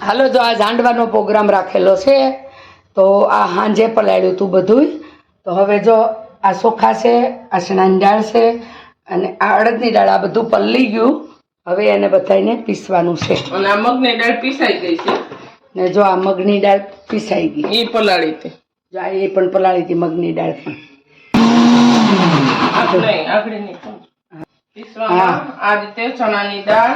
હાલો જો આ ઝાંડવાનો પ્રોગ્રામ રાખેલો છે તો આ હાંજે પલાળ્યું હતું બધું તો હવે જો આ સોખા છે આ દાળ છે અને આ અડદની દાળ આ બધું પલળી ગયું. હવે એને બધાને પીસવાનું છે. અને આ મગની દાળ પીસાઈ ગઈ છે. ને જો આ મગની દાળ પીસાઈ ગઈ. એ પલાળી હતી. જો આ એ પણ પલાળી હતી મગની દાળ પણ. આ રીતે ચણાની દાળ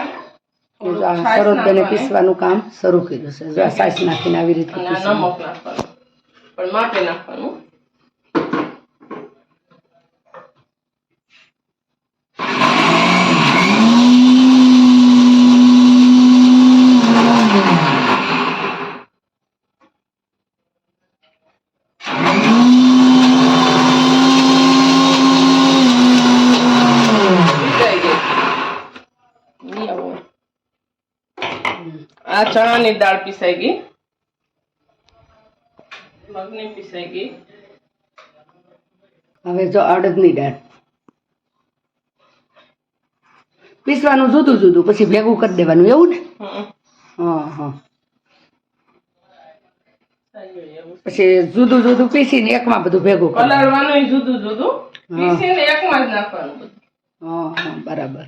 સરોજબેને પીસવાનું કામ શરૂ કર્યું છે. સાસ નાખીને આવી રીતે પણ માટે નાખવાનું પીસાઈ ગઈ. ઈ આવો. આ ચણાની દાળ પીસાઈ ગઈ. મગની પીસાઈ ગઈ. હવે જો અડદની દાળ. પીસવાનું જુદું જુદું પછી ભેગું કરી દેવાનું એવું ને. હા હા. પછી જુદું જુદું પીસીને એકમાં બધું ભેગું કરી જુદું જુદું. પીસીને એકમાં જ નાખવાનું બધું. હા હા બરાબર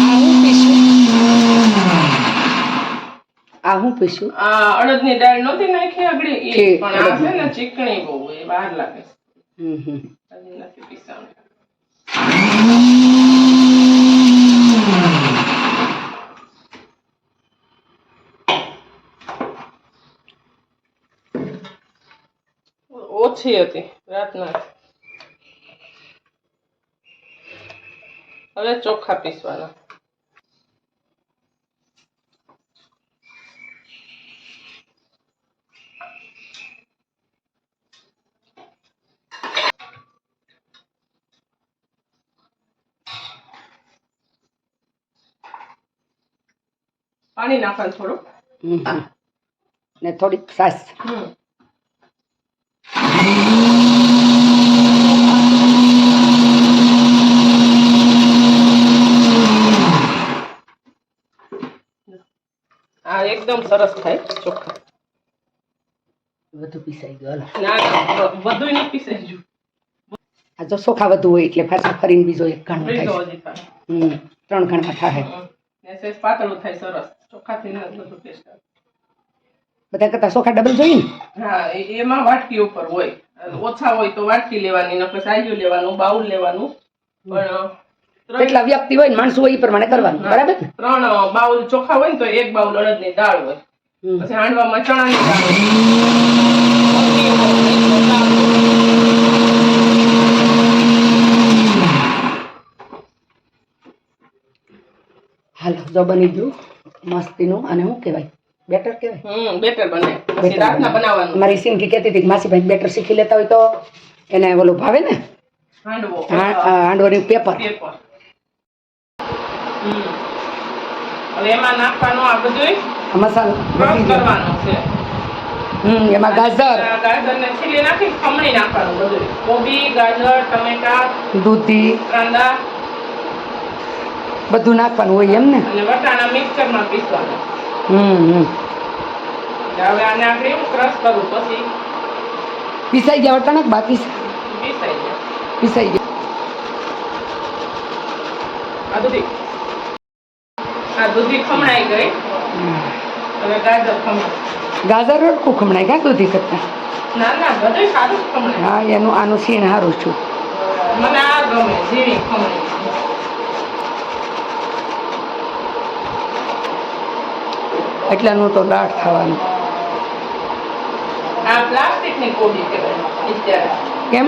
આ હું પીશું આ હું પીશું આ અડદની દાળ નહોતી નાખી આગળી ઈ પણ આ છે ને ચીકણી બહુ એ બહાર લાગે હમ હમ. નથી પીસાવાનું. ઓછી હતી રાતના. હવે ચોખ્ખા પીસવાના. પાણી નાખવાનું થોડું હમ હમ. ને થોડીક સાસ હમ આ એકદમ સરસ થાય ચોખ્ખા બધું પીસાઈ ગયું હાલો. ના ના બધું નહીં પીસાઈ ગયું આ જો ચોખા વધુ હોય એટલે પાછા ફરીને બીજો એક ઘણો બીજો થાય હજી થાય હમ ત્રણ ઘણમાં થાય હમ. ને સહેજ પાતળું થાય સરસ. ચોખાથી ના બધું ટેસ્ટ બધા કરતા ચોખા ડબલ જોઈએ ને? હા એમાં વાટકી ઉપર હોય. ઓછા હોય તો વાટકી લેવાની નકર સાંજુ લેવાનું બાઉલ લેવાનું. પણ કેટલા વ્યક્તિ હોય ને માણસો હોય એ પ્રમાણે કરવાનું બરાબર? ત્રણ બાઉલ ચોખા હોય ને તો એક બાઉલ અડદની દાળ હોય. પછી હાંડવામાં ચણાની દાળ હોય હાલો જો બની ગયું મસ્તીનું અને શું કહેવાય? બેટર કહેવાય? હમ બેટર બને. પછી રાતના બનાવવાનું. મારી સિંકી કહેતી હતી કે માસીભાઈ બેટર શીખી લેતા હોય તો એને ઓલું ભાવે ને? હાંડવો. હાંડવાનું પેપર. હવે એમાં નાખવાનો આ બધું મસાલો. કરવાનો છે. હમ એમાં ગાજર. ગાજર ને છીલી નાખી ખમણી નાખવાનું બધું કોબી ગાજર ટમેટા દૂધી. કાંદા બધું નાખવાનું હોય એમ ને અને વટાણા મિક્સરમાં પીસવાના. હમ હમ. હવે આને આપણે એવું ક્રશ કરવું પછી પીસાઈ ગયા વટાણા બાકી પીસાઈ પીસાઈ ગયા. આ દૂધી. આ દૂધી ખમણાઈ ગઈ. હવે ગાજર ખમણ ગાજર રડકું ખમણાય દૂધી કરતા? ના ના બધું સારું ખમણાય. હા એનું આનું સીણ સારું છું. મને આ ગમે ઝીણી ખમણી. એટલાનું તો દાળ ખાવાનું. આ પ્લાસ્ટિકની કોબી કેમ?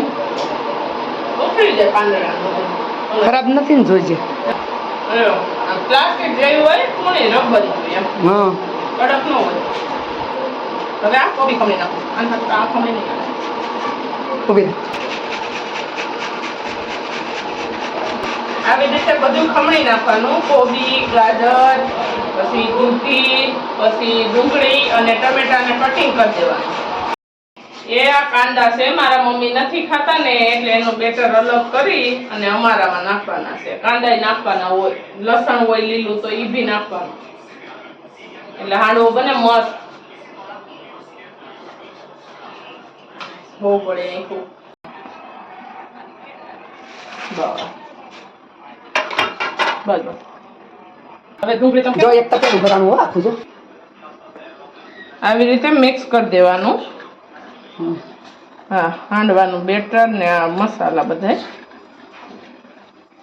ખરાબ નથી ને જોઈજે પ્લાસ્ટિક જેવી હોય થોડી રબરી એમ. હા. કડક ન હોય. હવે આ કોબી ખમણી નાખો. આના આ ખમણી નહીં. ઊભી આવી રીતે બધું ખમણી નાખવાનું. કોબી, ગાજર, પછી દૂધી, પછી ડુંગળી અને ટમેટાને કટિંગ કરી દેવાનું. એ આ કાંદા છે, મારા મમ્મી નથી ખાતા ને એટલે એનું બેટર અલગ કરી અને અમારામાં નાખવાના છે. કાંદા નાખવાના હોય, લસણ હોય, લીલું, તો એ બી નાખવાનું. એટલે હાંડવો બને મસ્ત. બહુ પડે ખૂબ બસ. બસ. બસ હવે ડુંગળી તમે જો એક તપેલું ભરવાનું હો આખું જો. આવી રીતે મિક્સ કરી દેવાનું. હા હાંડવાનું બેટર ને આ મસાલા બધા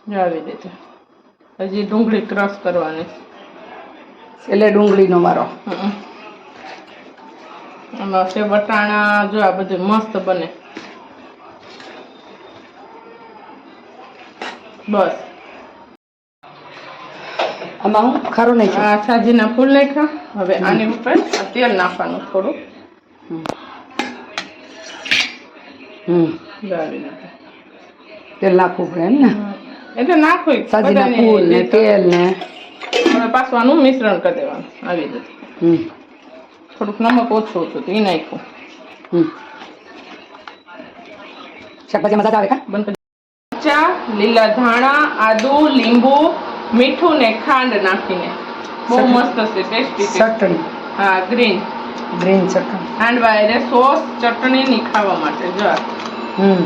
જો આવી રીતે. હજી ડુંગળી ક્રશ કરવાની. એટલે ડુંગળીનો મારો. આમાં છે વટાણા જો આ બધું મસ્ત બને. બસ. આમાં હું ખારું નાખ્યો? આ સાજીના ફૂલ નાખ્યા. હવે આની ઉપર તેલ નાખવાનું થોડું. હમ. તેલ નાખવું પડે એમ ને? એટલે નાખો ય. ફૂલ ને તેલ ને. હવે પાછું આનું મિશ્રણ કરી દેવાનું આવી રીતે. થોડુંક નમક ઓછું હતું તો એ નાખ્યું. હમ. શાકભાજી મજા આવે કા? બંધ ચા લીલા ધાણા આદુ લીંબુ મીઠું ને ખાંડ નાખીને. બહુ મસ્ત છે ટેસ્ટી છે. ચટણી. હા ગ્રીન. ગ્રીન ચટણી. હાંડવા એટલે સોસ ચટણી ની ખાવા માટે જો હમ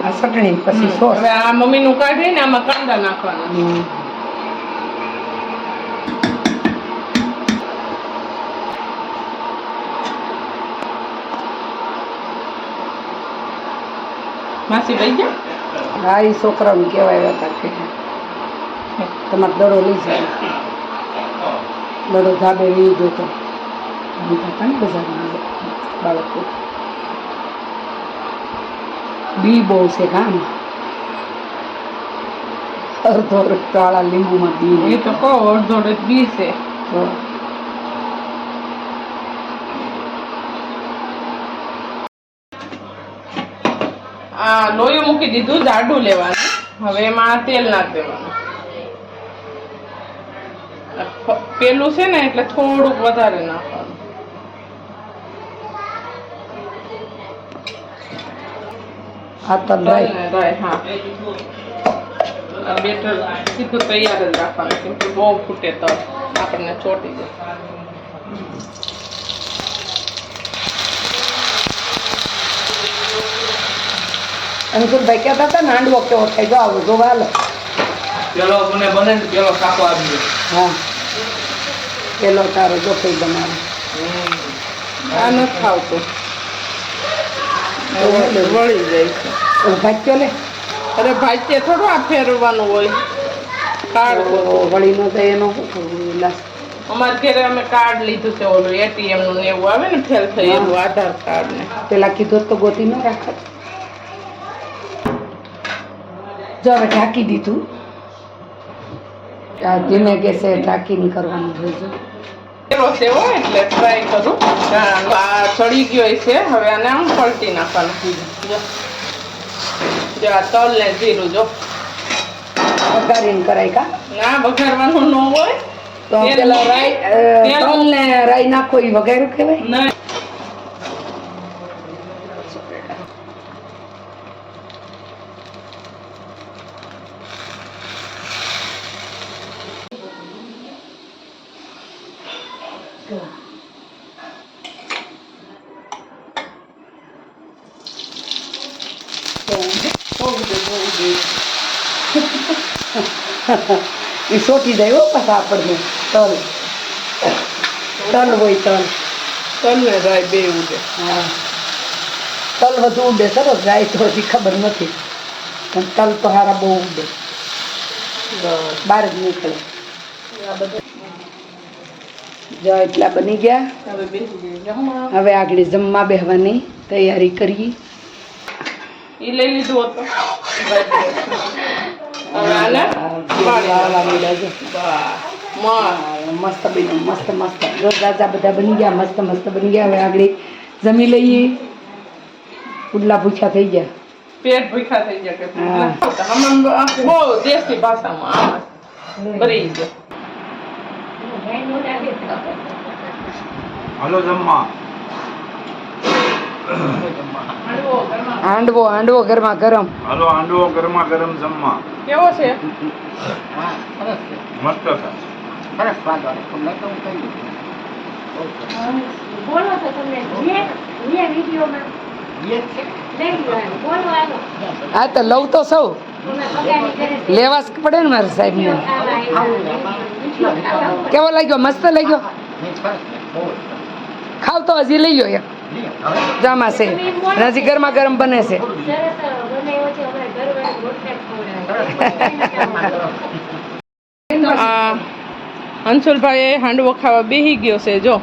આ ચટણી પછી સોસ. હવે આ મમ્મી નું કાઢીને આમાં કાંદા નાખવાના. માસી ભાઈ ગયા? હા એ છોકરાઓને કહેવાય હતા કે તમારે દડો લઈ જાય. દડો ધાબે લઈ આમ હતા ને બજારમાં બાળકો. બી બહુ છે કામ. અડધો કાળા લીંબુમાં બી એ તો કહો અડધો અડધ બી છે. આ લોયું મૂકી દીધું જાડું લેવાનું. હવે એમાં તેલ નાખ દેવાનું પેલું છે ને એટલે થોડુંક વધારે નાખવાનું. આ હા. બેટર સીધું તૈયાર જ રાખવાનું કેમ કે બહુ ફૂટે તો આપણને ચોટી જાય. અંકુરભાઈ કહેતા હતા ને હાંડવો કેવો થાય? જો આવું જોવા હાલો. પેલો મને બને પેલો કાકો આવી દે હા. પેલો તારો જો કઈ બનાવે. આ ન ખાવતું વળી જાય છે. ભાગ્યો લે અરે ભાઈ થોડું આ ફેરવવાનું હોય. કાર્ડ વળી ન જાય એનો શું કરવું? લાસ. અમારે ઘરે અમે કાર્ડ લીધું છે ઓલું એટીએમનું એવું આવે ને ફેલ એવું આધાર કાર્ડ ને. પેલા કીધું તો ગોતી ન રાખત. જો હવે ઢાંકી દીધું. ધીમે ગેસે ઢાંકીને કરવાનું એવો છે એટલે ફ્રાય કરું. આ ચડી ગયો છે હવે આને આમ પલટી નાખવાનું. જો. જો આ તલ ને જીરું જો. વઘારીને કરાય કા? ના વઘારવાનું ન હોય. તો પેલા રાઈ તલ ને રાઈ નાખો એ વઘાર્યું કહેવાય? બહુ એ સોટી જાય હો પાછા આપણને. તલ. તલ હોય તલ. તલ ને રાય બે ઉડે. હા. તલ વધુ ઉડે સરસ જાય તો હજી ખબર નથી. પણ તલ તો હારા બહુ ઉડે. બહાર જ નીકળે. આ બધું. જો એટલા બની ગયા. હવે આગળ જમવા બેહવાની તૈયારી કરીએ. એ લઈ લીધું હતું મસ્ત. બન્યું મસ્ત મસ્ત. જો જાજા બધા બની ગયા મસ્ત મસ્ત બની ગયા. હવે આગળ જમી લઈએ. પુડલા ભૂખ્યા થઈ ગયા. પેટ ભૂખ્યા થઈ ગયા. દેશી ભાષામાં ભરી ગયો. હાલો જમવા હાંડવો ઘરમાં. હાંડવો ગરમા ગરમ. હાલો હાંડવો ગરમા ગરમ જમવા કેવો છે? મસ્ત છે. બોલો તો તમને જે જે વિડીયોમાં જે લેવાનું આ તો લઉં તો સૌ. લેવા પડે ને મારા. વીડિયો ખાવા કેવો લાગ્યો? મસ્ત લાગ્યો? ખાવ તો હજી લઈ લો એક. જામા છે. હજી ગરમા ગરમ બને છે. અંશુલભાઈ હાંડવો ખાવા બેહી ગયો છે, જો.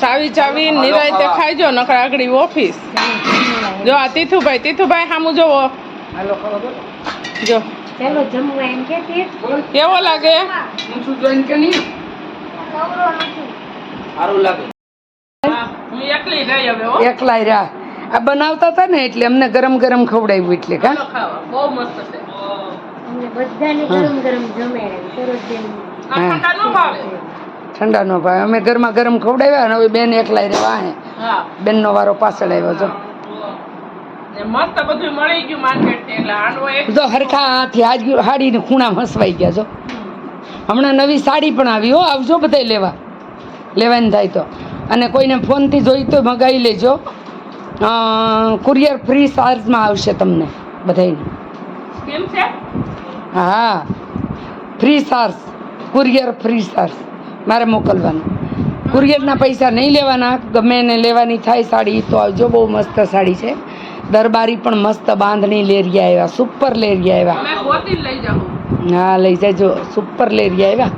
ચાવી ચાવી નિરાયતે ખાઈજો નકર આગળ ઓફિસ. જો આ તીથુભાઈ તીથુભાઈ સામું જોવો. જો. ચાલો જમવા એમ કે તે કેવો લાગે? કવરો નથી. સારું લાગે. હા, હું એકલી ગઈ હવે હો. એકલાય રહ્યા. આ બનાવતા હતા ને એટલે અમને ગરમ ગરમ ખવડાવ્યું એટલે કા? બહુ મસ્ત છે. બધાને ગરમ ગરમ જમે સરોજબેન આ ઠંડા ન ભાવે. અમે ગરમા ગરમ ખવડાવ્યા અને હવે બેન એકલાય રહેવા હે. બેનનો વારો પાછળ આવ્યો જો. ને મસ્ત બધું મળી ગયું માર્કેટ એટલે હાંડવો એક તો હરખા હાથી હાજ હાડીને ખૂણા હસવાઈ ગયા છો હમણાં નવી સાડી પણ આવી હો આવજો બધાય લેવા. લેવાની થાય તો. અને કોઈને ફોનથી જોઈ તો મગાવી લેજો. કુરિયર ફ્રી ચાર્જમાં આવશે તમને બધાયને. હા. Free charge courier free charge. મારે મોકલવાનું. કુરિયરના પૈસા નહીં લેવાના ગમે એને લેવાની થાય સાડી તો આવજો બહુ મસ્ત સાડી છે. દરબારી પણ મસ્ત બાંધણી લેરિયા આવ્યા સુપર લેરિયા આવ્યા હા લઈ જજો સુપર લેરિયા આવ્યા